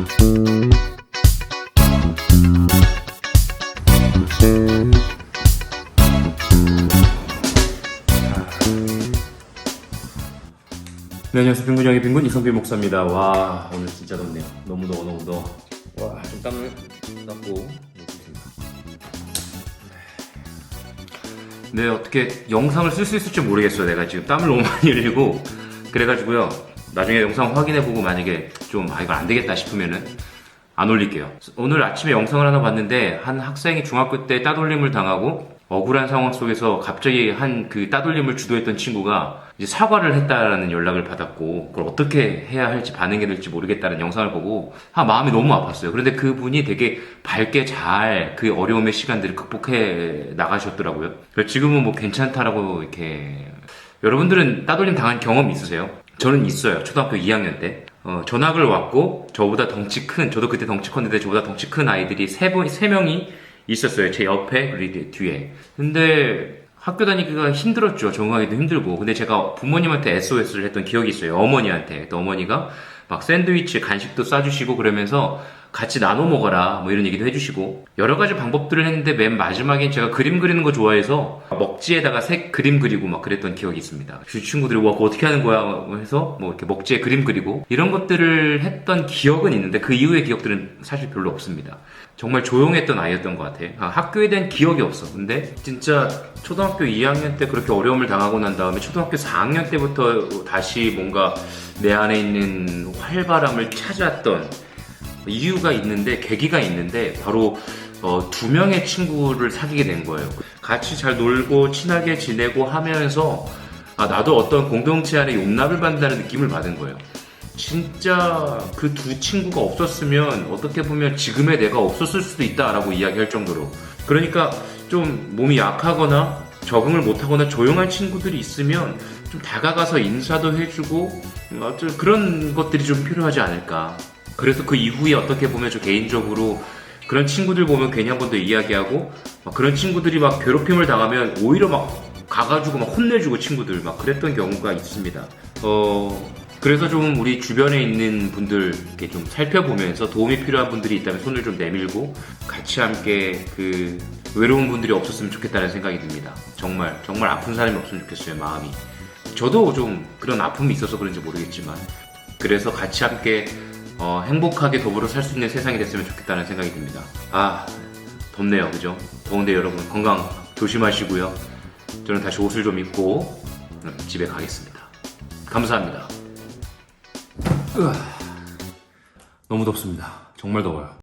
네, 안녕하세요. 빈군 형의 빈군 이성빈 목사입니다. 와, 오늘 진짜 덥네요. 너무 더워, 너무 더워. 와, 좀 땀을 닦고. 네, 어떻게 영상을 쓸 수 있을지 모르겠어요. 내가 지금 땀을 너무 많이 흘리고 그래가지고요. 나중에 영상 확인해보고 만약에 좀 아 이거 안 되겠다 싶으면은 안 올릴게요. 오늘 아침에 영상을 하나 봤는데 한 학생이 중학교 때 따돌림을 당하고 억울한 상황 속에서 갑자기 한 그 따돌림을 주도했던 친구가 이제 사과를 했다라는 연락을 받았고 그걸 어떻게 해야 할지 반응해야 될지 모르겠다는 영상을 보고 아 마음이 너무 아팠어요. 그런데 그분이 되게 밝게 잘 그 어려움의 시간들을 극복해 나가셨더라고요. 지금은 뭐 괜찮다라고 이렇게 여러분들은 따돌림 당한 경험 있으세요? 저는 있어요. 초등학교 2학년 때. 어, 전학을 왔고, 저보다 덩치 큰, 저도 그때 덩치 컸는데 저보다 덩치 큰 아이들이 세 분, 세 명이 있었어요. 제 옆에, 그리고 뒤에. 근데 학교 다니기가 힘들었죠. 적응하기도 힘들고. 근데 제가 부모님한테 SOS를 했던 기억이 있어요. 어머니한테. 또 어머니가 막 샌드위치, 간식도 싸주시고 그러면서 같이 나눠 먹어라 뭐 이런 얘기도 해주시고 여러 가지 방법들을 했는데 맨 마지막엔 제가 그림 그리는 거 좋아해서 먹지에다가 색 그림 그리고 막 그랬던 기억이 있습니다. 그 친구들이 와 그거 어떻게 하는 거야 해서 뭐 이렇게 먹지에 그림 그리고 이런 것들을 했던 기억은 있는데 그 이후의 기억들은 사실 별로 없습니다. 정말 조용했던 아이였던 것 같아. 아, 학교에 대한 기억이 없어. 근데 진짜 초등학교 2학년 때 그렇게 어려움을 당하고 난 다음에 초등학교 4학년 때부터 다시 뭔가 내 안에 있는 활발함을 찾았던 이유가 있는데 계기가 있는데 바로 어, 두 명의 친구를 사귀게 된 거예요. 같이 잘 놀고 친하게 지내고 하면서 아, 나도 어떤 공동체 안에 용납을 받는다는 느낌을 받은 거예요. 진짜 그 두 친구가 없었으면 어떻게 보면 지금의 내가 없었을 수도 있다라고 이야기할 정도로 그러니까 좀 몸이 약하거나 적응을 못하거나 조용한 친구들이 있으면 좀 다가가서 인사도 해주고 음, 어쩔 그런 것들이 좀 필요하지 않을까 그래서 그 이후에 어떻게 보면 저 개인적으로 그런 친구들 보면 괜히 한 번 더 이야기하고 막 그런 친구들이 막 괴롭힘을 당하면 오히려 막 가가지고 막 혼내주고 친구들 막 그랬던 경우가 있습니다. 어 그래서 좀 우리 주변에 있는 분들 이렇게 좀 살펴보면서 도움이 필요한 분들이 있다면 손을 좀 내밀고 같이 함께 그 외로운 분들이 없었으면 좋겠다는 생각이 듭니다. 정말 정말 아픈 사람이 없으면 좋겠어요 마음이. 저도 좀 그런 아픔이 있어서 그런지 모르겠지만 그래서 같이 함께 어, 행복하게 더불어 살 수 있는 세상이 됐으면 좋겠다는 생각이 듭니다. 아, 덥네요. 그죠? 더운데 여러분 건강 조심하시고요. 저는 다시 옷을 좀 입고 집에 가겠습니다. 감사합니다. 으아, 너무 덥습니다. 정말 더워요.